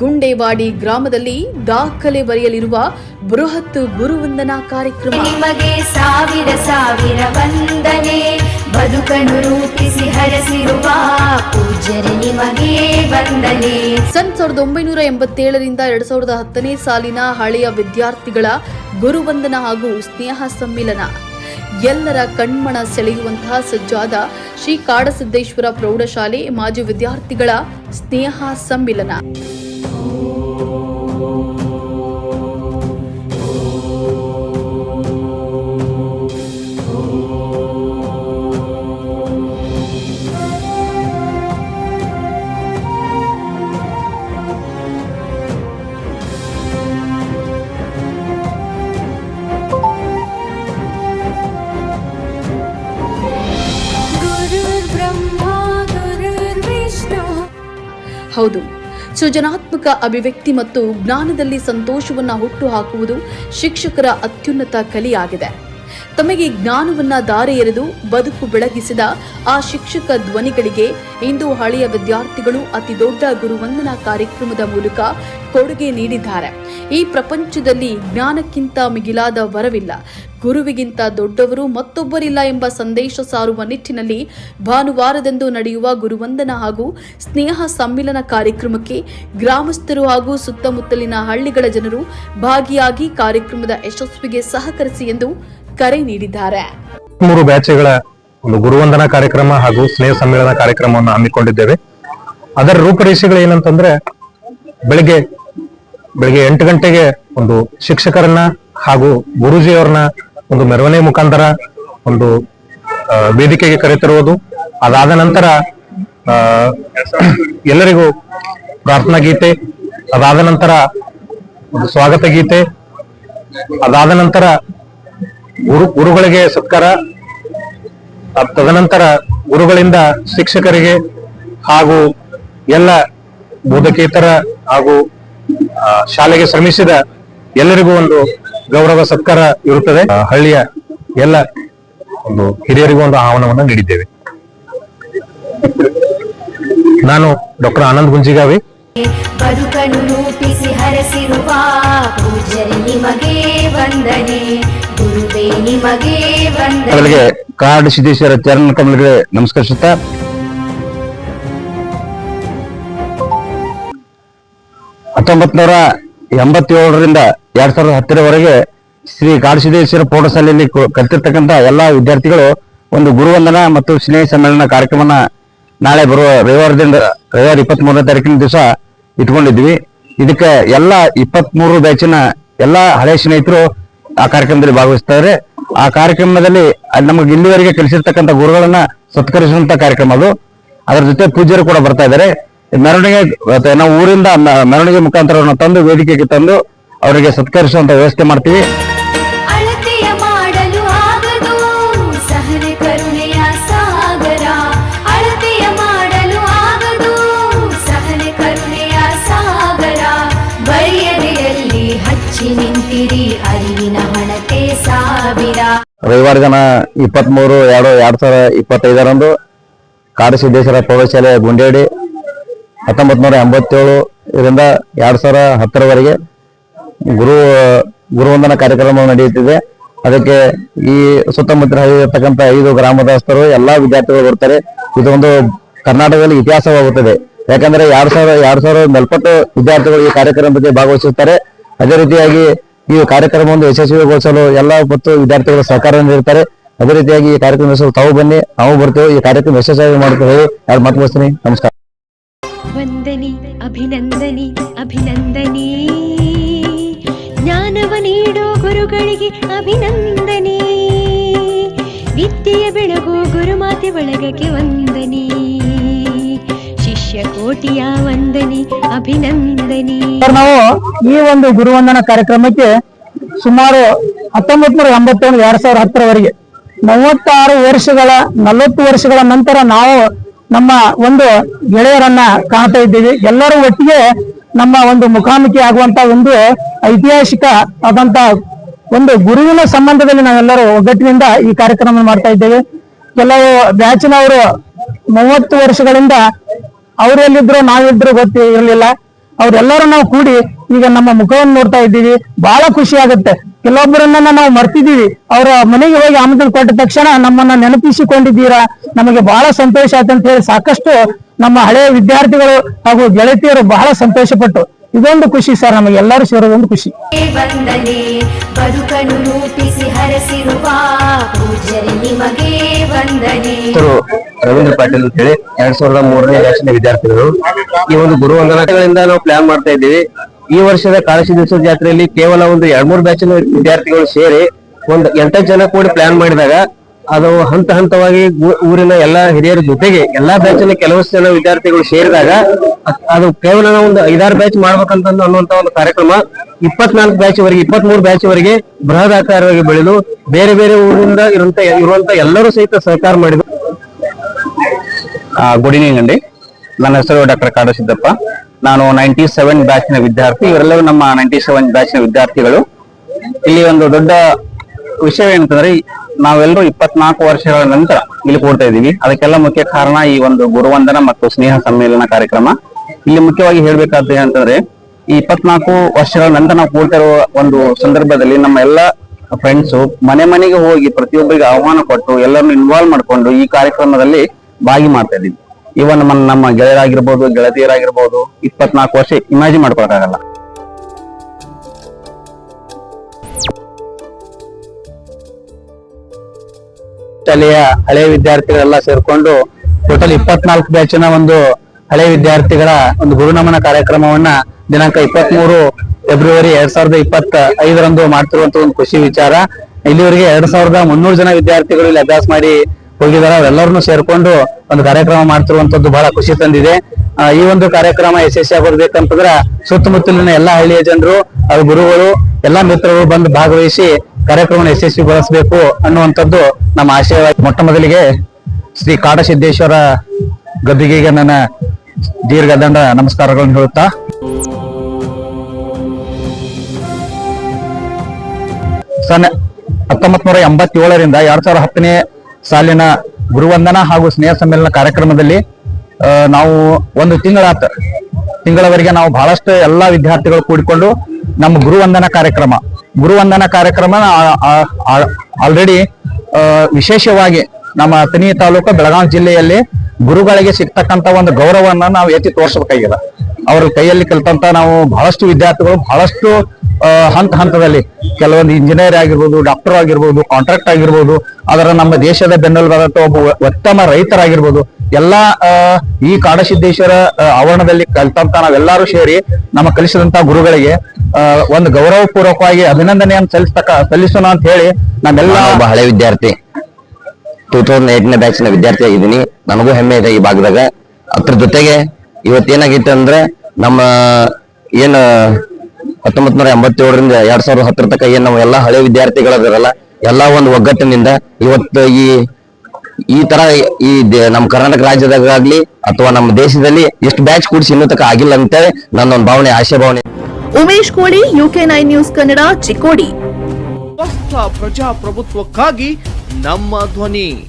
ಗುಂಡೇವಾಡಿ ಗ್ರಾಮದಲ್ಲಿ ದಾಖಲೆ ಬರೆಯಲಿರುವ ಬೃಹತ್ ಗುರುವಂದನಾ ಕಾರ್ಯಕ್ರಮ. ನಿಮಗೆ ಸಾವಿರ ಸಾವಿರ ವಂದನೆ. ಬದುಕನ್ನು ರೂಪಿಸಿ ಹರಸಿರುವ ಪೂಜರೆ ನಿಮಗೆ ವಂದನೆ. ಸನ್ ಸಾವಿರದ ಒಂಬೈನೂರ ಎಂಬತ್ತೇಳರಿಂದ ಎರಡ್ ಸಾವಿರದ ಹತ್ತನೇ ಸಾಲಿನ ಹಳೆಯ ವಿದ್ಯಾರ್ಥಿಗಳ ಗುರುವಂದನ ಹಾಗೂ ಸ್ನೇಹ ಸಮ್ಮಿಲನ. ಎಲ್ಲರ ಕಣ್ಮಣ ಸೆಳೆಯುವಂತಹ ಸಜ್ಜಾದ ಶ್ರೀ ಕಾಡಸಿದ್ದೇಶ್ವರ ಪ್ರೌಢಶಾಲೆ ಮಾಜಿ ವಿದ್ಯಾರ್ಥಿಗಳ ಸ್ನೇಹ ಸಮ್ಮಿಲನ. ಹೌದು. ಸೃಜನಾತ್ಮಕ ಅಭಿವ್ಯಕ್ತಿ ಮತ್ತು ಜ್ಞಾನದಲ್ಲಿ ಸಂತೋಷವನ್ನು ಹುಟ್ಟು ಹಾಕುವುದು ಶಿಕ್ಷಕರ ಅತ್ಯುನ್ನತ ಕಲೆಯಾಗಿದೆ. ತಮಗೆ ಜ್ಞಾನವನ್ನ ದಾರೆ ಎರೆದು ಬದುಕು ಬೆಳಗಿಸಿದ ಆ ಶಿಕ್ಷಕ ಧ್ವನಿಗಳಿಗೆ ಇಂದು ಹಳೆಯ ವಿದ್ಯಾರ್ಥಿಗಳು ಅತಿ ದೊಡ್ಡ ಗುರುವಂದನಾ ಕಾರ್ಯಕ್ರಮದ ಮೂಲಕ ಕೊಡುಗೆ ನೀಡಿದ್ದಾರೆ. ಈ ಪ್ರಪಂಚದಲ್ಲಿ ಜ್ಞಾನಕ್ಕಿಂತ ಮಿಗಿಲಾದ ವರವಿಲ್ಲ. ಗುರುವಿಗಿಂತ ದೊಡ್ಡವರು ಮತ್ತೊಬ್ಬರಿಲ್ಲ ಎಂಬ ಸಂದೇಶ ಸಾರುವ ನಿಟ್ಟಿನಲ್ಲಿ ಭಾನುವಾರದಂದು ನಡೆಯುವ ಗುರುವಂದನ ಹಾಗೂ ಸ್ನೇಹ ಸಮ್ಮಿಲನ ಕಾರ್ಯಕ್ರಮಕ್ಕೆ ಗ್ರಾಮಸ್ಥರು ಹಾಗೂ ಸುತ್ತಮುತ್ತಲಿನ ಹಳ್ಳಿಗಳ ಜನರು ಭಾಗಿಯಾಗಿ ಕಾರ್ಯಕ್ರಮದ ಯಶಸ್ವಿಗೆ ಸಹಕರಿಸಿ ಎಂದು ಕರೆ ನೀಡಿದ್ದಾರೆ. ಮೂರು ಬ್ಯಾಚ್ಗಳ ಒಂದು ಗುರುವಂದನಾ ಕಾರ್ಯಕ್ರಮ ಹಾಗೂ ಸ್ನೇಹ ಸಮ್ಮೇಳನ ಕಾರ್ಯಕ್ರಮವನ್ನು ಹಮ್ಮಿಕೊಂಡಿದ್ದೇವೆ. ಅದರ ರೂಪರೇಷೆಗಳು ಏನಂತಂದ್ರೆ, ಬೆಳಿಗ್ಗೆ ಬೆಳಿಗ್ಗೆ ಎಂಟು ಗಂಟೆಗೆ ಒಂದು ಶಿಕ್ಷಕರನ್ನ ಹಾಗೂ ಗುರೂಜಿಯವರನ್ನ ಒಂದು ಮೆರವಣಿಗೆ ಮುಖಾಂತರ ಒಂದು ವೇದಿಕೆಗೆ ಕರೆತರುವುದು. ಅದಾದ ನಂತರ ಎಲ್ಲರಿಗೂ ಪ್ರಾರ್ಥನಾ ಗೀತೆ, ಅದಾದ ನಂತರ ಒಂದು ಸ್ವಾಗತ ಗೀತೆ, ಅದಾದ ನಂತರ ಗುರು, ಗುರುಗಳಿಗೆ ಸತ್ಕಾರ. ತದನಂತರ ಗುರುಗಳಿಂದ ಶಿಕ್ಷಕರಿಗೆ ಹಾಗೂ ಎಲ್ಲ ಬೋಧಕೇತರ ಹಾಗೂ ಶಾಲೆಗೆ ಶ್ರಮಿಸಿದ ಎಲ್ಲರಿಗೂ ಒಂದು ಗೌರವ, ಸತ್ಕಾರ ಇರುತ್ತದೆ. ಹಳ್ಳಿಯ ಎಲ್ಲ ಒಂದು ಹಿರಿಯರಿಗೂ ಒಂದು ಆಹ್ವಾನವನ್ನು ನೀಡಿದ್ದೇವೆ. ನಾನು ಡಾಕ್ಟರ್ ಆನಂದ್ ಗುಂಜಿಗಾವಿ. ಬದುಕನ್ನು ರೂಪಿಸಿ ಹರಸಿರುವ ಪೂಜರಿ ನಿಮಗೆ ವಂದನೆ, ಗುರುವೇ ನಿಮಗೆ ವಂದನೆ. ಕಾಡು ಸಿದ್ದೇಶ್ವರ ಚರಣ ಕಮಲಗಳಿಗೆ ನಮಸ್ಕರಿಸುತ್ತಾ. ಹತ್ತೊಂಬತ್ ನೂರ ಎಂಬತ್ತೇಳರಿಂದ ಎರಡ್ ಸಾವಿರದ ಹತ್ತರವರೆಗೆ ಶ್ರೀ ಕಾಡಸಿದ್ದೇಶ್ವರ ಪೌಢಶಾಲೆಯಲ್ಲಿ ಕಲಿತಿರ್ತಕ್ಕಂಥ ಎಲ್ಲಾ ವಿದ್ಯಾರ್ಥಿಗಳು ಒಂದು ಗುರುವಂದನ ಮತ್ತು ಸ್ನೇಹ ಸಮ್ಮೇಳನ ಕಾರ್ಯಕ್ರಮನ ನಾಳೆ ಬರುವ ರವಿವಾರದಿಂದ, ರವಿವಾರ ಇಪ್ಪತ್ತ್ ಮೂರನೇ ತಾರೀಕಿನ ದಿವಸ ಇಟ್ಕೊಂಡಿದ್ವಿ. ಇದಕ್ಕೆ ಎಲ್ಲ ಇಪ್ಪತ್ತ್ ಮೂರು ಬ್ಯಾಚಿನ ಎಲ್ಲಾ ಹಳೆ ಸ್ನೇಹಿತರು ಆ ಕಾರ್ಯಕ್ರಮದಲ್ಲಿ ಭಾಗವಹಿಸ್ತಾರೆ. ಆ ಕಾರ್ಯಕ್ರಮದಲ್ಲಿ ನಮಗೆ ಇಲ್ಲಿವರೆಗೆ ಕಲಿಸಿರ್ತಕ್ಕಂಥ ಗುರುಗಳನ್ನ ಸತ್ಕರಿಸುವಂತ ಕಾರ್ಯಕ್ರಮ ಅದು. ಅದರ ಜೊತೆ ಪೂಜ್ಯರು ಕೂಡ ಬರ್ತಾ ಇದ್ದಾರೆ. ಮೆರವಣಿಗೆ ನಾವು ಊರಿಂದ ಮೆರವಣಿಗೆ ಮುಖಾಂತರ ತಂದು ವೇದಿಕೆಗೆ ತಂದು ಅವರಿಗೆ ಸತ್ಕರಿಸುವಂತ ವ್ಯವಸ್ಥೆ ಮಾಡ್ತೀವಿ. ರವಿವಾರ ದಿನ ಇಪ್ಪತ್ತ್ ಮೂರು ಎರಡು, ಎರಡ್ ಸಾವಿರದ ಇಪ್ಪತ್ತೈದರಂದು ಕಾಡಸಿದ್ದೇಶ್ವರ ಪ್ರೌಢಶಾಲೆ ಗುಂಡೇಡಿ ಹತ್ತೊಂಬತ್ತು ನೂರ ಎಂಬತ್ತೇಳು ಇದರಿಂದ ಎರಡು ಸಾವಿರ ಹತ್ತರವರೆಗೆ ಗುರು, ಗುರುವಂದನ ಕಾರ್ಯಕ್ರಮ ನಡೆಯುತ್ತಿದೆ. ಅದಕ್ಕೆ ಈ ಸುತ್ತಮುತ್ತಲ ಇರತಕ್ಕಂಥ ಐದು ಗ್ರಾಮದಸ್ಥರು ಎಲ್ಲಾ ವಿದ್ಯಾರ್ಥಿಗಳು ಬರ್ತಾರೆ. ಇದು ಒಂದು ಕರ್ನಾಟಕದಲ್ಲಿ ಇತಿಹಾಸವಾಗುತ್ತದೆ. ಯಾಕಂದ್ರೆ ಎರಡ್ ಸಾವಿರ, ಎರಡ್ ಸಾವಿರದ ನಲವತ್ತು ವಿದ್ಯಾರ್ಥಿಗಳು ಈ ಕಾರ್ಯಕ್ರಮದಲ್ಲಿ ಭಾಗವಹಿಸುತ್ತಾರೆ. ಅದೇ ರೀತಿಯಾಗಿ ಈ ಕಾರ್ಯಕ್ರಮವನ್ನು ಯಶಸ್ವಿಗೊಳಿಸಲು ಎಲ್ಲ ಮತ್ತು ವಿದ್ಯಾರ್ಥಿಗಳು ಸಹಕಾರ ನೀಡುತ್ತಾರೆ ಅದೇ ರೀತಿಯಾಗಿ ಈ ಕಾರ್ಯಕ್ರಮ ನಡೆಸಲು ತಾವು ಬನ್ನಿ, ನಾವು ಬರ್ತೇವೆ. ಈ ಕಾರ್ಯಕ್ರಮ ಯಶಸ್ವಿ ಮಾಡ್ತೇವೆ ಯಾರು ಮಾತು ಮುಗಿಸ್ತೀನಿ? ನಮಸ್ಕಾರ. ವಂದನಿ, ಅಭಿನಂದನಿ, ಅಭಿನಂದನೆ. ಜ್ಞಾನವ ನೀಡೋ ಗುರುಗಳಿಗೆ ಅಭಿನಂದನೆ. ವಿದ್ಯೆಯ ಬೆಳಗು ಗುರುಮಾತೆ ಬಳಗಕ್ಕೆ ವಂದನೆ. ವಂದನೆ ಅಭಿನಂದನೆ. ನಾವು ಈ ಒಂದು ಗುರುವಂದನ ಕಾರ್ಯಕ್ರಮಕ್ಕೆ ಸುಮಾರು ಹತ್ತೊಂಬತ್ ನೂರ ಎಂಬತ್ತೊಂದು, ಎರಡ್ ಸಾವಿರದ ಹತ್ತರವರೆಗೆ ಮೂವತ್ತಾರು ವರ್ಷಗಳ, ನಲವತ್ತು ವರ್ಷಗಳ ನಂತರ ನಾವು ನಮ್ಮ ಒಂದು ಗೆಳೆಯರನ್ನ ಕಾಣ್ತಾ ಇದ್ದೀವಿ. ಎಲ್ಲರೂ ಒಟ್ಟಿಗೆ ನಮ್ಮ ಒಂದು ಮುಖಾಮುಖಿ ಆಗುವಂತ ಒಂದು ಐತಿಹಾಸಿಕ ಆದಂತ ಒಂದು ಗುರುವಿನ ಸಂಬಂಧದಲ್ಲಿ ನಾವೆಲ್ಲರೂ ಒಗ್ಗಟ್ಟಿನಿಂದ ಈ ಕಾರ್ಯಕ್ರಮ ಮಾಡ್ತಾ ಇದ್ದೇವೆ. ಕೆಲವು ಬ್ಯಾಚಿನವರು ಮೂವತ್ತು ವರ್ಷಗಳಿಂದ ಅವ್ರು ಎಲ್ಲಿದ್ರು ನಾವಿದ್ರು ಗೊತ್ತಿ ಇರಲಿಲ್ಲ. ಅವ್ರೆಲ್ಲರೂ ನಾವು ಕೂಡಿ ಈಗ ನಮ್ಮ ಮುಖವನ್ನು ನೋಡ್ತಾ ಇದ್ದೀವಿ. ಬಹಳ ಖುಷಿ ಆಗುತ್ತೆ. ಕೆಲವೊಬ್ಬರನ್ನ ನಾವು ಮರ್ತಿದ್ದೀವಿ. ಅವರ ಮನೆಗೆ ಹೋಗಿ ಆಮಂತ್ರಣ ಕೊಟ್ಟ ತಕ್ಷಣ ನಮ್ಮನ್ನ ನೆನಪಿಸಿಕೊಂಡಿದ್ದೀರಾ? ನಮಗೆ ಬಹಳ ಸಂತೋಷ ಆಯ್ತು ಹೇಳಿ ಸಾಕಷ್ಟು ನಮ್ಮ ಹಳೆಯ ವಿದ್ಯಾರ್ಥಿಗಳು ಹಾಗೂ ಗೆಳತಿಯರು ಬಹಳ ಸಂತೋಷಪಟ್ಟು ಇದೊಂದು ಖುಷಿ ಸರ್ ನಮಗೆ ಎಲ್ಲರೂ ಸೇರೋದೊಂದು ಖುಷಿ. ವಂದನೆ ಬದುಕನ್ನು ರೂಪಿಸಿ ಹರಸಿರುವ ಪೂಜ್ಯರಿ ನಿಮಗೆ ವಂದನೆ. ಹೆಸರು ರವೀಂದ್ರ ಪಾಟೀಲ್ ಅಂತ ಹೇಳಿ ಎರಡ್ ಸಾವಿರದ ಮೂರನೇ ಬ್ಯಾಚಿನ ವಿದ್ಯಾರ್ಥಿಗಳು. ಈ ಒಂದು ಗುರು ವಂದನಾಟಗಳಿಂದ ನಾವು ಪ್ಲಾನ್ ಮಾಡ್ತಾ ಇದ್ದೀವಿ. ಈ ವರ್ಷದ ಕಾಳಸಿದ್ದೇಶ್ವರ ಜಾತ್ರೆಯಲ್ಲಿ ಕೇವಲ ಒಂದು ಎರಡ್ ಮೂರು ಬ್ಯಾಚಿನ ವಿದ್ಯಾರ್ಥಿಗಳು ಸೇರಿ ಒಂದು ಎಂಟತ್ತು ಜನ ಕೂಡಿ ಪ್ಲಾನ್ ಮಾಡಿದಾಗ ಅದು ಹಂತ ಹಂತವಾಗಿ ಊರಿನ ಎಲ್ಲಾ ಹಿರಿಯರ ಜೊತೆಗೆ ಎಲ್ಲಾ ಬ್ಯಾಚಿನ ಕೆಲವಷ್ಟು ಜನ ವಿದ್ಯಾರ್ಥಿಗಳು ಸೇರಿದಾಗ ಅದು ಕೇವಲ ಒಂದು ಐದಾರು ಬ್ಯಾಚ್ ಮಾಡ್ಬೇಕಂತ ಅನ್ನುವಂತ ಒಂದು ಕಾರ್ಯಕ್ರಮ ಇಪ್ಪತ್ನಾಲ್ಕು ಬ್ಯಾಚ್ ವರೆಗೆ, ಇಪ್ಪತ್ಮೂರು ಬ್ಯಾಚ್ ವರೆಗೆ ಬೃಹದ್ ಆಕಾರವಾಗಿ ಬೆಳೆದು ಬೇರೆ ಬೇರೆ ಊರಿಂದ ಇರುವಂತ ಇರುವಂತ ಎಲ್ಲರೂ ಸಹಿತ ಸಹಕಾರ ಮಾಡಿದ್ರು. ಗುಡ್ ಈವ್ನಿಂಗ್ ಅಂಡಿ ನನ್ನ ಹೆಸರು ಡಾಕ್ಟರ್ ಕಾಡ ಸಿದ್ದಪ್ಪ ನಾನು ನೈಂಟಿ ಸೆವೆನ್ ಬ್ಯಾಚ್ನ ವಿದ್ಯಾರ್ಥಿ. ಇವರೆಲ್ಲರೂ ನಮ್ಮ ನೈಂಟಿ ಸೆವೆನ್ ಬ್ಯಾಚ್ನ ವಿದ್ಯಾರ್ಥಿಗಳು. ಇಲ್ಲಿ ಒಂದು ದೊಡ್ಡ ವಿಷಯ ಏನಂತಂದ್ರೆ ನಾವೆಲ್ಲರೂ ಇಪ್ಪತ್ನಾಲ್ಕು ವರ್ಷಗಳ ನಂತರ ಇಲ್ಲಿ ಕೂಡ್ತಾ ಇದ್ದೀವಿ. ಅದಕ್ಕೆಲ್ಲ ಮುಖ್ಯ ಕಾರಣ ಈ ಒಂದು ಗುರುವಂದನ ಮತ್ತು ಸ್ನೇಹ ಸಮ್ಮೇಳನ ಕಾರ್ಯಕ್ರಮ. ಇಲ್ಲಿ ಮುಖ್ಯವಾಗಿ ಹೇಳ್ಬೇಕಾದ್ದು ಏನಂತಂದ್ರೆ ಈ ಇಪ್ಪತ್ನಾಲ್ಕು ವರ್ಷಗಳ ನಂತರ ನಾವು ಕೂಡ್ತಾ ಇರುವ ಒಂದು ಸಂದರ್ಭದಲ್ಲಿ ನಮ್ಮ ಎಲ್ಲ ಫ್ರೆಂಡ್ಸ್ ಮನೆ ಮನೆಗೆ ಹೋಗಿ ಪ್ರತಿಯೊಬ್ಬರಿಗೆ ಆಹ್ವಾನ ಕೊಟ್ಟು ಎಲ್ಲರನ್ನು ಇನ್ವಾಲ್ವ್ ಮಾಡ್ಕೊಂಡು ಈ ಕಾರ್ಯಕ್ರಮದಲ್ಲಿ ಭಾಗಿ ಮಾಡ್ತಾ ಇದ್ದೀವಿ. ಇವನ್ ನಮ್ಮ ನಮ್ಮ ಗೆಳೆಯರಾಗಿರ್ಬೋದು, ಗೆಳತಿಯರಾಗಿರ್ಬೋದು, ಇಪ್ಪತ್ನಾಲ್ಕು ವರ್ಷ ಇಮ್ಯಾಜಿನ್ ಮಾಡ್ಕೊಳಕ್ಕಾಗಲ್ಲ. ಶಾಲೆಯ ಹಳೆ ವಿದ್ಯಾರ್ಥಿಗಳೆಲ್ಲ ಸೇರ್ಕೊಂಡು ಟೋಟಲ್ ಇಪ್ಪತ್ನಾಲ್ಕು ಬ್ಯಾಚಿನ ಒಂದು ಹಳೆ ವಿದ್ಯಾರ್ಥಿಗಳ ಒಂದು ಗುರುನಮನ ಕಾರ್ಯಕ್ರಮವನ್ನ ದಿನಾಂಕ ಇಪ್ಪತ್ಮೂರು ಫೆಬ್ರವರಿ ಎರಡ್ ಸಾವಿರದ ಇಪ್ಪತ್ತ ಐದರಂದು ಮಾಡ್ತಿರುವಂತ ಒಂದು ಖುಷಿ ವಿಚಾರ. ಇಲ್ಲಿವರೆಗೆ ಎರಡ್ ಸಾವಿರದ ಮುನ್ನೂರು ಜನ ವಿದ್ಯಾರ್ಥಿಗಳು ಇಲ್ಲಿ ಅಭ್ಯಾಸ ಮಾಡಿ ಹೋಗಿದ್ದಾರೆ. ಅವರೆಲ್ಲರನ್ನು ಸೇರ್ಕೊಂಡು ಒಂದು ಕಾರ್ಯಕ್ರಮ ಮಾಡ್ತಿರುವಂತದ್ದು ಬಹಳ ಖುಷಿ ತಂದಿದೆ. ಈ ಒಂದು ಕಾರ್ಯಕ್ರಮ ಯಶಸ್ವಿ ಬರ್ಬೇಕಂತಂದ್ರ ಸುತ್ತಮುತ್ತಲಿನ ಎಲ್ಲಾ ಹಳ್ಳಿಯ ಜನರು, ಅವ್ರ ಗುರುಗಳು, ಎಲ್ಲಾ ಮಿತ್ರರು ಬಂದು ಭಾಗವಹಿಸಿ ಕಾರ್ಯಕ್ರಮ ಯಶಸ್ವಿಗೊಳಿಸಬೇಕು ಅನ್ನುವಂಥದ್ದು ನಮ್ಮ ಆಶಯವಾಗಿ ಮೊಟ್ಟ ಮೊದಲಿಗೆ ಶ್ರೀ ಕಾಡಸಿದ್ದೇಶ್ವರ ಗದ್ದಿಗೆಗೆ ನನ್ನ ದೀರ್ಘದಂಡ ನಮಸ್ಕಾರಗಳನ್ನು ಹೇಳುತ್ತಾ. ಸನ್ ಹತ್ತೊಂಬತ್ ನೂರ ಎಂಬತ್ತೇಳರಿಂದ ಎರಡ್ ಸಾವಿರದ ಹತ್ತನೇ ಸಾಲಿನ ಗುರುವಂದನ ಹಾಗೂ ಸ್ನೇಹ ಸಮ್ಮೇಳನ ಕಾರ್ಯಕ್ರಮದಲ್ಲಿ ನಾವು ಒಂದು ತಿಂಗಳಾತ, ತಿಂಗಳವರೆಗೆ ನಾವು ಬಹಳಷ್ಟು ಎಲ್ಲಾ ವಿದ್ಯಾರ್ಥಿಗಳು ಕೂಡಿಕೊಂಡು ನಮ್ಮ ಗುರುವಂದನ ಕಾರ್ಯಕ್ರಮ ಗುರುವಂದನ ಕಾರ್ಯಕ್ರಮ ಆಲ್ರೆಡಿ ವಿಶೇಷವಾಗಿ ನಮ್ಮ ತನಿ ತಾಲೂಕು ಬೆಳಗಾವಿ ಜಿಲ್ಲೆಯಲ್ಲಿ ಗುರುಗಳಿಗೆ ಸಿಗ್ತಕ್ಕಂತ ಒಂದು ಗೌರವವನ್ನ ನಾವು ಎತ್ತಿ ತೋರಿಸಬೇಕಾಗಿದೆ. ಅವ್ರ ಕೈಯಲ್ಲಿ ಕಲ್ತಂತ ನಾವು ಬಹಳಷ್ಟು ವಿದ್ಯಾರ್ಥಿಗಳು ಬಹಳಷ್ಟು ಹಂತ ಹಂತದಲ್ಲಿ ಕೆಲವೊಂದು ಇಂಜಿನಿಯರ್ ಆಗಿರ್ಬೋದು ಡಾಕ್ಟರ್ ಆಗಿರ್ಬೋದು ಕಾಂಟ್ರಾಕ್ಟ್ ಆಗಿರ್ಬೋದು, ಅದರ ನಮ್ಮ ದೇಶದ ಬೆನ್ನೆಲುಬಾದಂತ ಒಬ್ಬ ಉತ್ತಮ ರೈತರಾಗಿರ್ಬೋದು ಎಲ್ಲಾ ಈ ಕಾಡಸಿದ್ದೇಶ್ವರ ಆವರಣದಲ್ಲಿ ಕಲಿತಂತ ನಾವೆಲ್ಲರೂ ಸೇರಿ ನಮ್ಮ ಕಲಿಸಿದಂತ ಗುರುಗಳಿಗೆ ಒಂದು ಗೌರವ ಪೂರ್ವಕವಾಗಿ ಅಭಿನಂದನೆಯನ್ನು ಸಲ್ಲಿಸ್ತಕ್ಕ, ಸಲ್ಲಿಸೋಣ ಅಂತ ಹೇಳಿ ನಾವೆಲ್ಲ ಒಬ್ಬ ಹಳೆ ವಿದ್ಯಾರ್ಥಿ. ಟೂ ತೌಸಂಡ್ ಏಟ್ನೇ ಬ್ಯಾಚ್ನ ವಿದ್ಯಾರ್ಥಿ ಆಗಿದ್ದೀನಿ. ನನಗೂ ಹೆಮ್ಮೆ ಇದೆ ಈ ಭಾಗದಾಗ. ಅದ್ರ ಜೊತೆಗೆ ಇವತ್ತೇನಾಗೈತೆ ಅಂದ್ರೆ ನಮ್ಮ, ಏನ್ ಹತ್ತೊಂಬತ್ ನೂರ ಎಂಬತ್ತೇಳರಿಂದ ಎರಡ್ ಸಾವಿರದ ಹತ್ತರ ತನಕ ಏನ್ ನಾವು ಎಲ್ಲಾ ಹಳೆ ವಿದ್ಯಾರ್ಥಿಗಳದಾರಲ್ಲ, ಎಲ್ಲಾ ಒಂದು ಒಗ್ಗಟ್ಟಿನಿಂದ ಇವತ್ತು ಈ ಈ ತರ ಈ ದೇ- ನಮ್ಮ ಕರ್ನಾಟಕ ರಾಜ್ಯದಾಗಲಿ ಅಥವಾ ನಮ್ಮ ದೇಶದಲ್ಲಿ ಎಷ್ಟು ಬ್ಯಾಚ್ ಕೂಡಿಸಿ ಇನ್ನೂ ತನಕ ಆಗಿಲ್ಲ ಅಂತೇಳಿ ನನ್ನ ಒಂದು ಭಾವನೆ ಆಶಯ ಭಾವನೆ. Umesh Koli UK nine news Kannada Chikkodi. ಸ್ವಸ್ಥ ಪ್ರಜಾಪ್ರಭುತ್ವಕ್ಕಾಗಿ ನಮ್ಮ ಧ್ವನಿ.